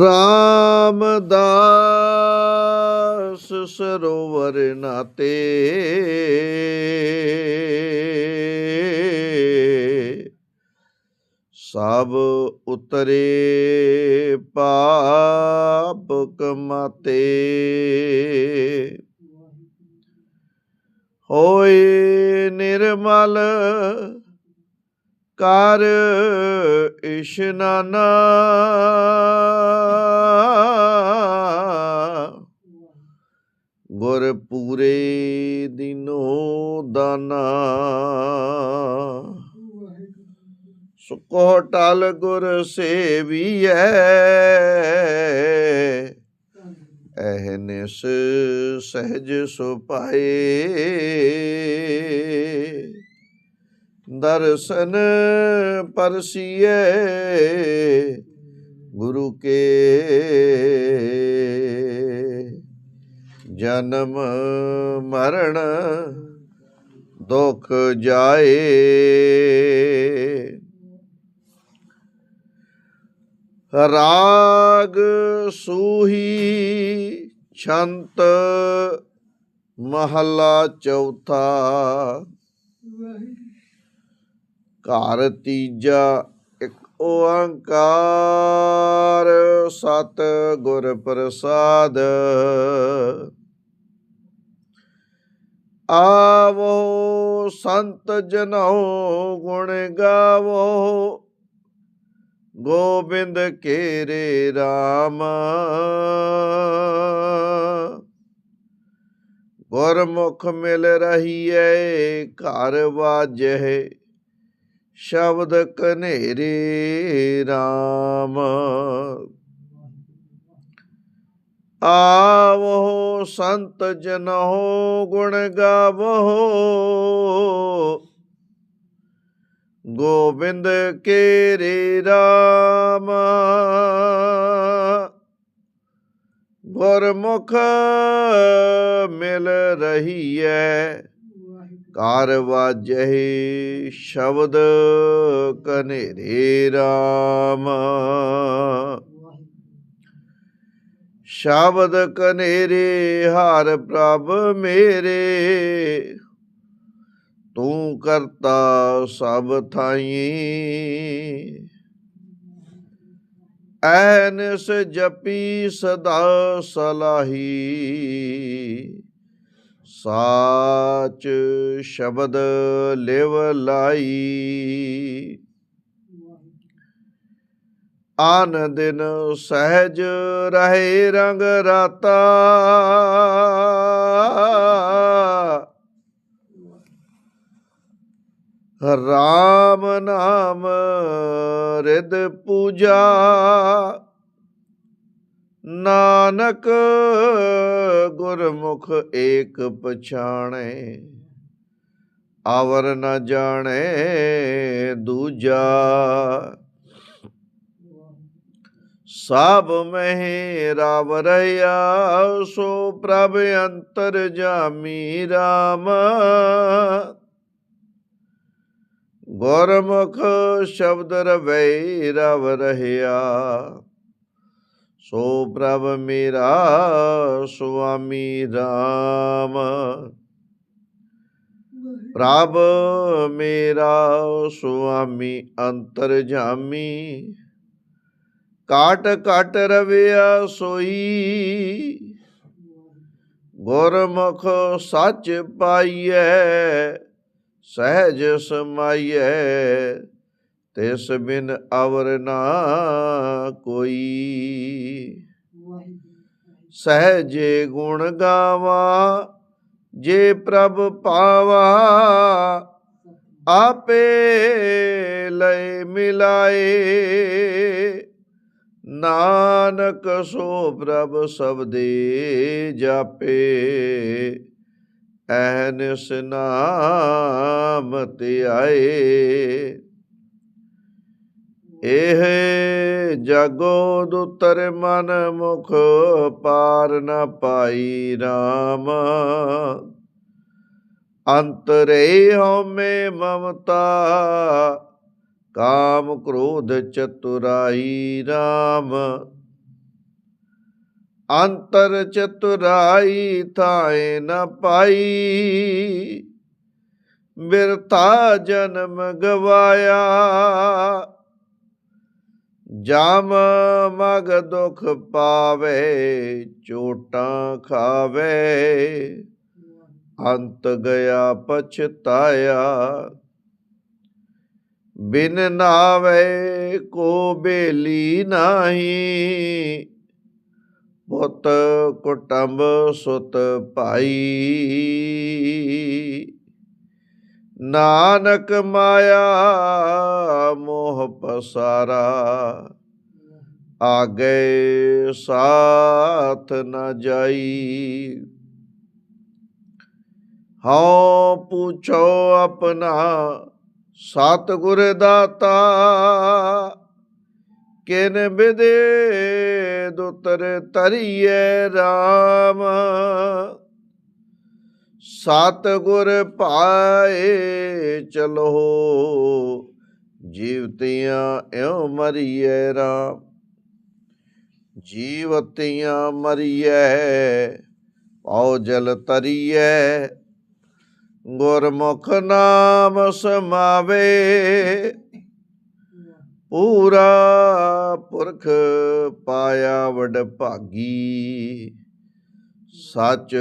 ਰਾਮਦਾਸ ਸਰੋਵਰ ਨਾਤੇ। ਸਭ ਉਤਰੇ ਪਾਪ ਕਮਾਤੇ। ਹੋਏ ਨਿਰਮਲ ਕਰ ਇਸ਼ਨਾਨਾ ਗੁਰ ਪੂਰੇ ਦਿਨੋ ਦਾਨਾ। ਸੁਕੋ ਟਲ ਗੁਰ ਸੇਵੀਐ। ਐਹਨਿਸ ਸਹਿਜ ਸੁਪਾਏ दर्शन परसिए गुरु के। जन्म मरण दुख जाए। राग सूही छंत महला चौथा ਘਰ ਤੀਜਾ ਇੱਕ ਓੰਕਾਰ ਸਤ ਗੁਰ ਪ੍ਰਸਾਦ ਆਵੋ ਸੰਤ ਜਨੋ ਗੁਣ ਗਾਵੋ ਗੋਬਿੰਦ ਕੇਰੇ RAM ਗੁਰਮੁਖ ਮਿਲ ਰਹੀਐ ਘਰ ਵਾਜਹਿ ਸ਼ਬਦ ਕਨੇਰੇ RAM ਆਵੋ ਸੰਤ ਜਨੋ ਗੁਣ ਗਾਵੋ ਗੋਬਿੰਦ ਕੇਰੇ RAM ਗੁਰਮੁਖ ਮਿਲ ਰਹੀ ਹੈ ਕਾਰ ਵਾਜਹਿ ਸ਼ਬਦ ਕਨੇਰੇ RAM ਸ਼ਬਦ ਕਨੇਰੇ ਹਰ ਪ੍ਰਭ ਮੇਰੇ, ਤੂੰ ਕਰਤਾ ਸਭ ਥਾਈ। ਐਨਸ ਜਪੀ ਸਦਾ ਸਲਾਹੀ। ਸਾਚ ਸ਼ਬਦ ਲਿਵ ਲਾਈ। ਆਨ ਦਿਨ ਸਹਿਜ ਰਹੇ ਰੰਗ ਰਾਤਾ। ਰਾਮ ਨਾਮ ਰਿਦ ਪੂਜਾ। ਨਾਨਕ ਗੁਰਮੁਖ ਏਕ ਪਛਾਣੇ ਆਵਰ ਨ ਜਾਣੇ ਦੂਜਾ ਸਭ ਮਹਿ ਰਵ ਰਹਾ ਸੋ ਪ੍ਰਭ ਅੰਤਰ ਜਾਮੀ ਰਾਮ ਗੁਰਮੁਖ ਸ਼ਬਦ ਰਵੈ ਰਵ ਰਹਿਆ ਸੋ ਪ੍ਰਭ ਮੇਰਾ, ਸੁਆਮੀ RAM ਪ੍ਰਭ ਮੇਰਾ, ਸੁਆਮੀ ਅੰਤਰ ਜਾਮੀ ਕਾਟ ਕਾਟ ਰਵਿਆ ਸੋਈ। ਗੁਰਮੁਖ ਸੱਚ ਪਾਈਐ, ਸਹਿਜ ਸਮਾਈਐ। ਤਿਸ ਬਿਨ ਅਵਰ ਨਾ ਕੋਈ। ਸਹਿਜੇ ਗੁਣ ਗਾਵਾ, ਜੇ ਪ੍ਰਭ ਪਾਵਾ, ਆਪੇ ਲੈ ਮਿਲਾਏ। ਨਾਨਕ ਸੋ ਪ੍ਰਭ ਸਬਦੇ ਜਾਪੇ, ਐਨਸ ਨਾਮ ਤੇ ਆਏ। ਇਹ ਜਗੋ ਦੁਤਰ ਮਨ ਮੁਖ ਪਾਰ ਨ ਪਾਈ RAM ਅੰਤਰੇ ਹਉਮੈ ਮਮਤਾ, ਕਾਮ ਕ੍ਰੋਧ ਚਤੁਰਾਈ RAM ਅੰਤਰ ਚਤੁਰਾਈ ਥਾਏ ਨ ਪਾਈ, ਬਿਰਥਾ ਜਨਮ ਗਵਾਇਆ। ਜਮ ਮਗ ਦੁਖ ਪਾਵੇ, ਚੋਟਾਂ ਖਾਵੇ। ਅੰਤ ਗਿਆ ਪਛਤਾਇਆ। ਬਿਨ ਨਾਵੇ ਕੋ ਬੇਲੀ ਨਾਹੀ। ਪੁੱਤ ਕੁਟੰਬ ਸੁਤ ਭਾਈ। ਨਾਨਕ ਮਾਇਆ ਮੋਹ ਆ ਗਏ ਸਾਥ ਨ ਜਾਈ। ਹਉ ਪੁੱਛੋ ਆਪਣਾ ਸਤਿਗੁਰ ਦਾਤਾ, ਕਿਨ ਬਿਦੇ ਦੁਤਰ ਤਰੀਏ RAM ਸਤਿਗੁਰ ਪਾਏ ਚਲੋ ਜੀਵਤੀਆਂ ਇਉ ਮਰੀਏ ਰਾਮ, ਜੀਵਤੀਆਂ ਮਰੀਏ ਪਉ ਜਲ ਤਰੀਏ ਗੁਰਮੁਖ ਨਾਮ ਸਮਾਵੇ, ਪੂਰਾ ਪੁਰਖ ਪਾਇਆ ਵਡ ਭਾਗੀ, ਸਚ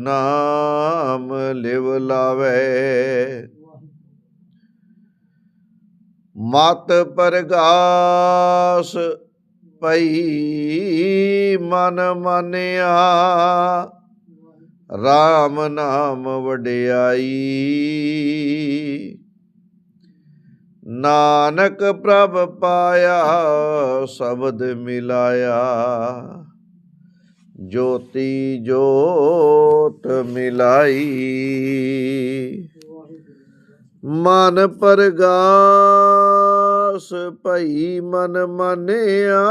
ਨਾਮ ਲਿਵ ਲਾਵੇ। ਮਤ ਪਰਗਾਸ ਪਈ ਮਨ ਮਾਨਿਆ। RAM ਨਾਮ ਵਡਿਆਈ। ਨਾਨਕ ਪ੍ਰਭ ਪਾਇਆ, ਸ਼ਬਦ ਮਿਲਾਇਆ। ਜੋਤੀ ਜੋਤ ਮਿਲਾਈ। ਮਨ ਪਰਗਾਸ ਭਈ ਮਨ ਮਾਨਿਆ।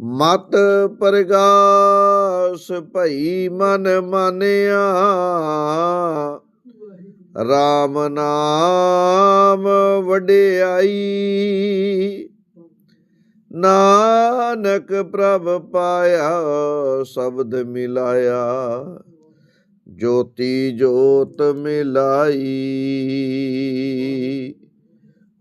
ਮਤ ਪਰਗਾਸ ਭਈ ਮਨ ਮਾਨਿਆ। RAM ਨਾਮ ਵਡਿਆਈ। ਨਾਨਕ ਪ੍ਰਭ ਪਾਇਆ ਸ਼ਬਦ ਮਿਲਾਇਆ। ਜੋਤੀ ਜੋਤ ਮਿਲਾਈ।